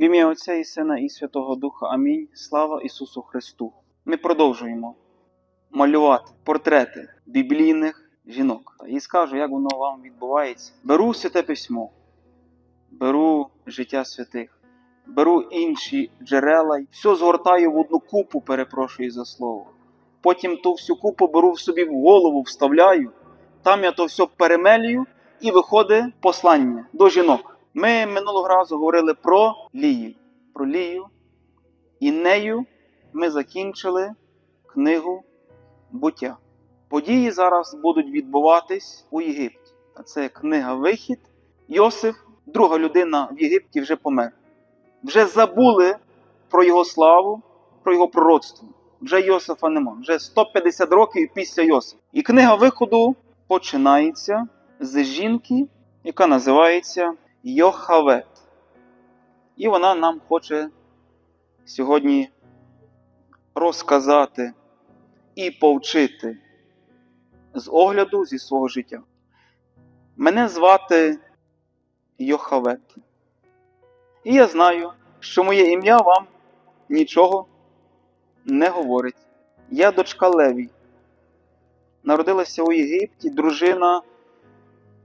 В ім'я Отця і Сина і Святого Духа. Амінь. Слава Ісусу Христу. Ми продовжуємо малювати портрети біблійних жінок. І скажу, як воно вам відбувається. Беру святе письмо, беру життя святих, беру інші джерела, все згортаю в одну купу, перепрошую за слово. Потім ту всю купу беру в собі в голову, вставляю, там я то все перемелюю і виходить послання до жінок. Ми минулого разу говорили про Лію. Про Лію. І нею ми закінчили книгу буття. Події зараз будуть відбуватись у Єгипті. А це книга Вихід. Йосиф, друга людина в Єгипті, вже помер. Вже забули про його славу, про його пророцтво. Вже Йосифа нема. Вже 150 років після Йосифа. І книга виходу починається з жінки, яка називається Йохавет. І вона нам хоче сьогодні розказати і повчити з огляду зі свого життя. Мене звати Йохавет. І я знаю, що моє ім'я вам нічого не говорить. Я дочка Леві. Народилася у Єгипті дружина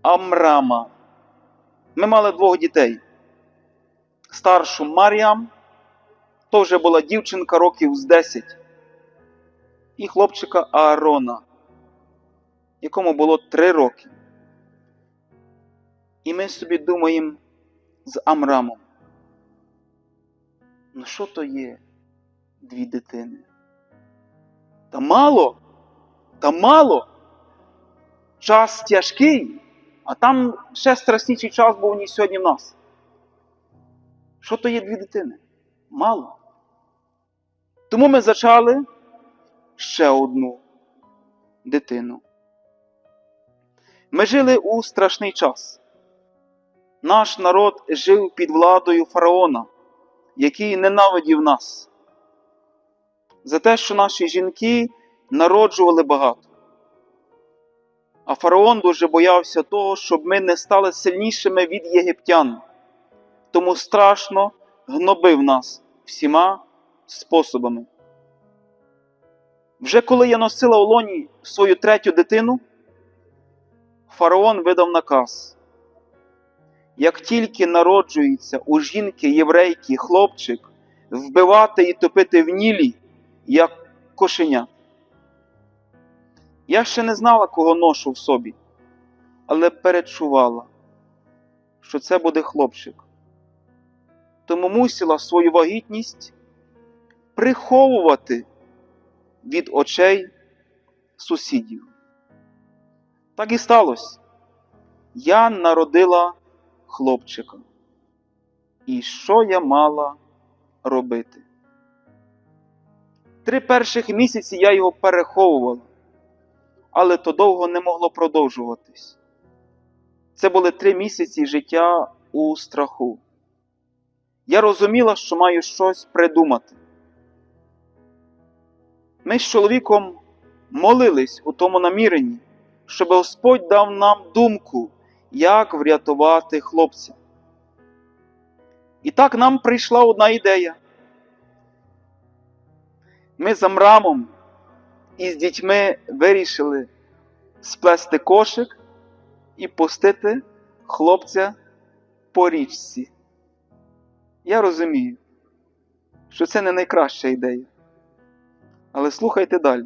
Амрама. Ми мали двох дітей. Старшу Мар'ям, то вже була дівчинка років з 10, і хлопчика Аарона, якому було 3 роки. І ми собі думаємо з Амрамом. Ну що то є дві дитини? Та мало, та мало. Час тяжкий, а там ще страсніший час був, ніж сьогодні в нас. Що то є дві дитини? Мало. Тому ми зачали ще одну дитину. Ми жили у страшний час. Наш народ жив під владою фараона, який ненавидів нас. За те, що наші жінки народжували багато. А фараон дуже боявся того, щоб ми не стали сильнішими від єгиптян, тому страшно гнобив нас всіма способами. Вже коли я носила у лоні свою третю дитину, фараон видав наказ. Як тільки народжується у жінки єврейки хлопчик, вбивати і топити в нілі, як кошеня. Я ще не знала, кого ношу в собі, але перечувала, що це буде хлопчик. Тому мусила свою вагітність приховувати від очей сусідів. Так і сталося. Я народила хлопчика. І що я мала робити? Три перших місяці я його переховувала, але то довго не могло продовжуватись. Це були три місяці життя у страху. Я розуміла, що маю щось придумати. Ми з чоловіком молились у тому наміренні, щоб Господь дав нам думку, як врятувати хлопця. І так нам прийшла одна ідея. Ми з Амрамом і з дітьми вирішили сплести кошик і пустити хлопця по річці. Я розумію, що це не найкраща ідея. Але слухайте далі.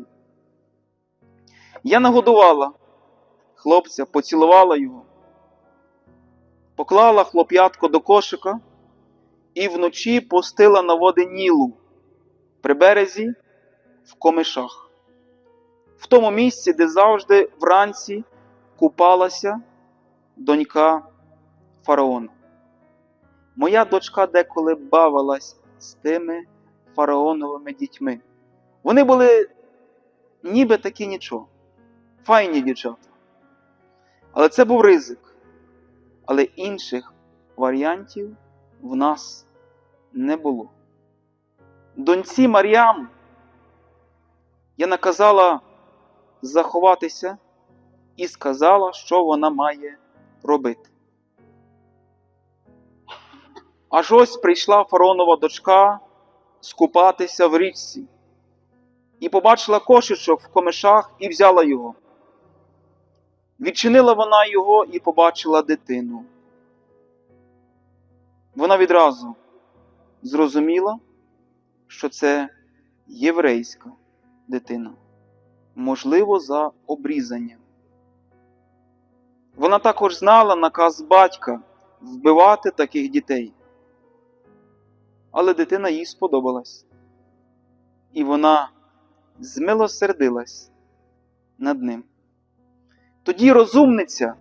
Я нагодувала хлопця, поцілувала його, поклала хлоп'ятко до кошика і вночі пустила на води Нілу при березі в комишах, в тому місці, де завжди вранці купалася донька фараона. Моя дочка деколи бавилась з тими фараоновими дітьми. Вони були ніби такі нічого, файні дівчата. Але це був ризик. Але інших варіантів в нас не було. Доньці Мар'ям я наказала заховатися і сказала, що вона має робити. Аж ось прийшла фаронова дочка скупатися в річці, і побачила кошечок в комишах і взяла його. Відчинила вона його і побачила дитину. Вона відразу зрозуміла, що це єврейська дитина, можливо, за обрізанням. Вона також знала наказ батька вбивати таких дітей. Але дитина їй сподобалась, і вона змилосердилась над ним. Тоді розумниця,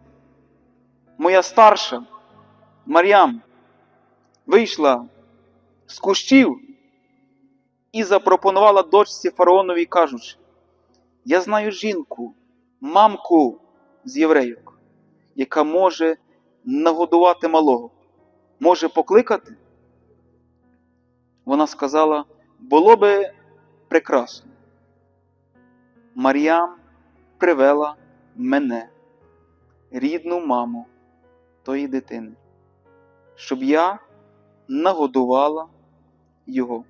моя старша Мар'ям, вийшла з кущів і запропонувала дочці фараонові, кажучи: Я знаю жінку, мамку з єврейок, яка може нагодувати малого, може покликати. Вона сказала, було би прекрасно. Мар'ям привела мене, рідну маму тої дитини, щоб я нагодувала його.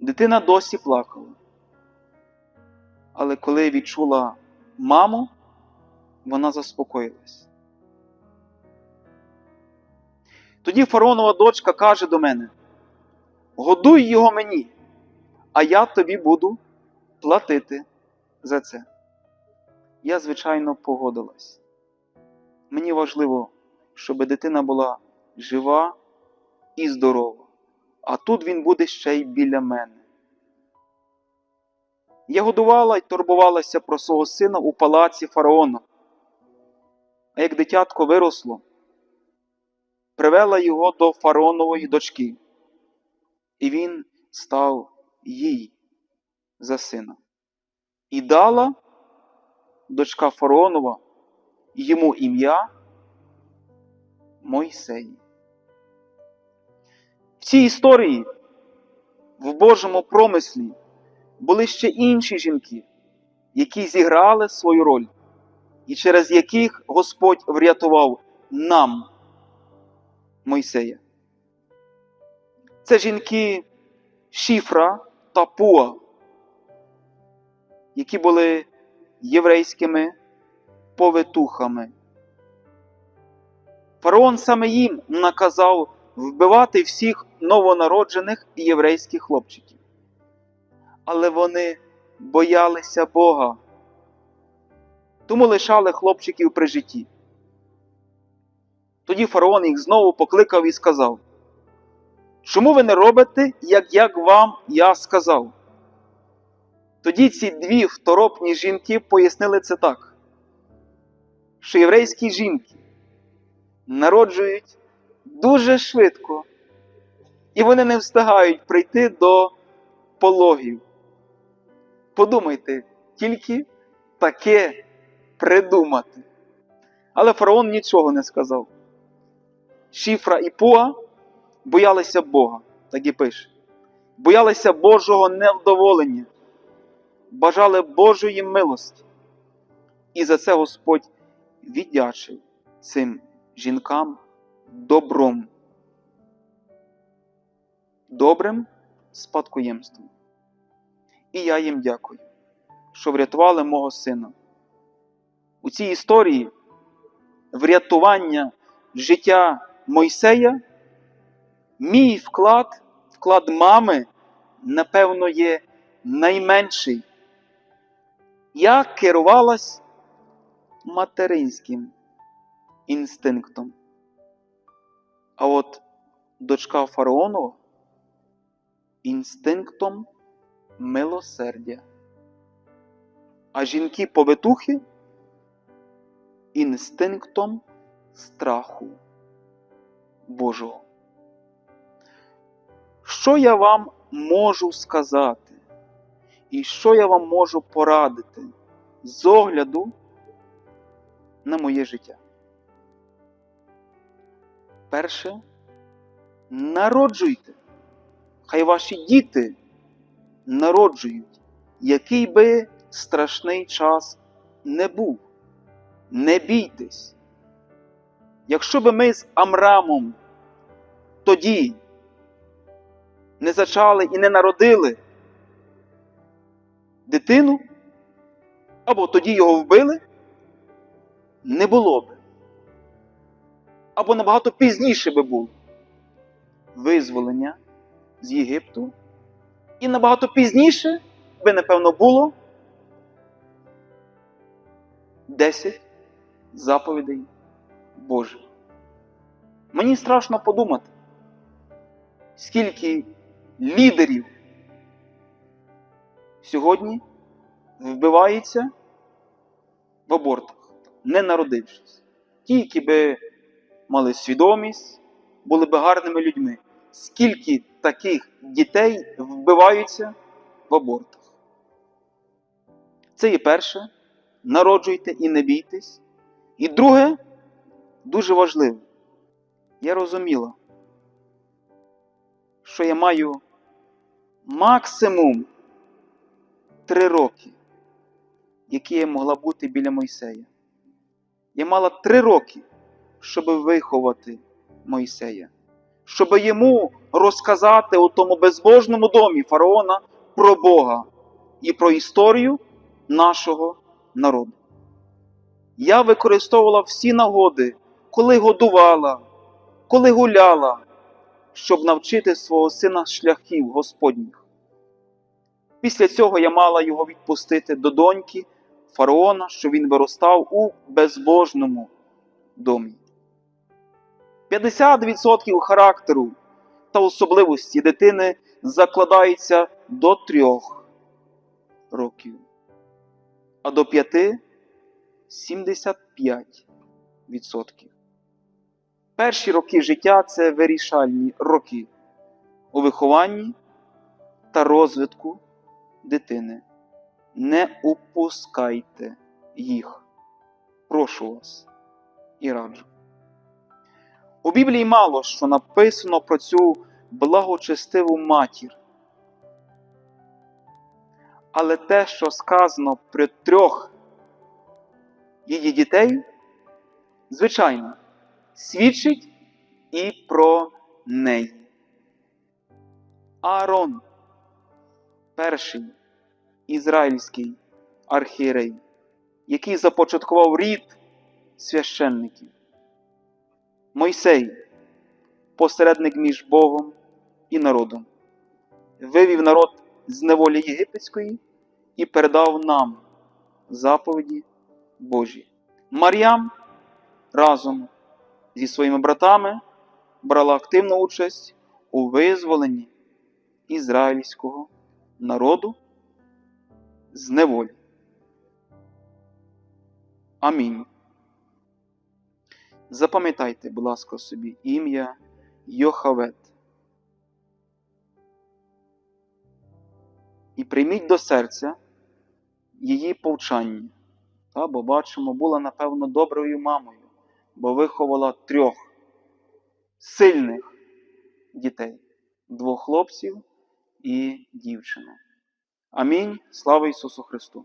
Дитина досі плакала. Але коли відчула маму, вона заспокоїлась. Тоді фараонова дочка каже до мене: Годуй його мені, а я тобі буду платити за це. Я, звичайно, погодилась. Мені важливо, щоб дитина була жива і здорова, а тут він буде ще й біля мене. Я годувала й турбувалася про свого сина у палаці фараона. А як дитятко виросло, привела його до фараонової дочки, і він став їй за сина. І дала дочка фараонова йому ім'я Мойсей. В цій історії в Божому промислі були ще інші жінки, які зіграли свою роль, і через яких Господь врятував нам Мойсея. Це жінки Шіфра та Пуа, які були єврейськими повитухами. Фараон саме їм наказав вбивати всіх новонароджених єврейських хлопчиків. Але вони боялися Бога, тому лишали хлопчиків при житті. Тоді фараон їх знову покликав і сказав: Чому ви не робите, як як вам я сказав? Тоді ці дві второпні жінки пояснили це так, що єврейські жінки народжують дуже швидко, і вони не встигають прийти до пологів. Подумайте, тільки таке придумати. Але фараон нічого не сказав. Шіфра і Пуа боялися Бога, так і пише. Боялися Божого невдоволення, бажали Божої милості. І за це Господь віддячив цим жінкам добром, добрим спадкоємством. І я їм дякую, що врятували мого сина. У цій історії врятування життя Мойсея, мій вклад, вклад мами, напевно, є найменший. Я керувалась материнським інстинктом. А от дочка фараонова інстинктом милосердя. А жінки-повитухи інстинктом страху Божого. Що я вам можу сказати? І що я вам можу порадити з огляду на моє життя? Перше, народжуйте. Хай ваші діти народжують, який би страшний час не був. Не бійтесь. Якщо би ми з Амрамом тоді не зачали і не народили дитину, або тоді його вбили, не було би. Або набагато пізніше би було визволення з Єгипту, і набагато пізніше би, напевно, було 10 заповідей Божих. Мені страшно подумати, скільки лідерів сьогодні вбивається в абортах, не народившись. Ті, які би мали свідомість, були би гарними людьми. Скільки таких дітей вбиваються в абортах? Це є перше. Народжуйте і не бійтесь. І друге, дуже важливе, я розуміла, що я маю максимум три роки, які я могла бути біля Мойсея. Я мала три роки, щоб виховати Мойсея, щоб йому розказати у тому безбожному домі фараона про Бога і про історію нашого народу. Я використовувала всі нагоди, коли годувала, коли гуляла, щоб навчити свого сина шляхів Господніх. Після цього я мала його відпустити до доньки фараона, що він виростав у безбожному домі. 50% характеру та особливості дитини закладається до трьох років, а до п'яти 75%. Перші роки життя це вирішальні роки у вихованні та розвитку дитини. Не упускайте їх. Прошу вас і раджу. У Біблії мало що написано про цю благочестиву матір. Але те, що сказано при трьох її дітей, звичайно, свідчить і про неї. Аарон, перший ізраїльський архієрей, який започаткував рід священників. Мойсей, посередник між Богом і народом, вивів народ з неволі єгипетської і передав нам заповіді Божі. Мар'ям разом зі своїми братами брала активну участь у визволенні ізраїльського народу з неволі. Амінь. Запам'ятайте, будь ласка, собі ім'я Йохавет. І прийміть до серця її повчання. Та, бо бачимо, була, напевно, доброю мамою, бо виховала трьох сильних дітей, двох хлопців і дівчину. Амінь. Слава Ісусу Христу!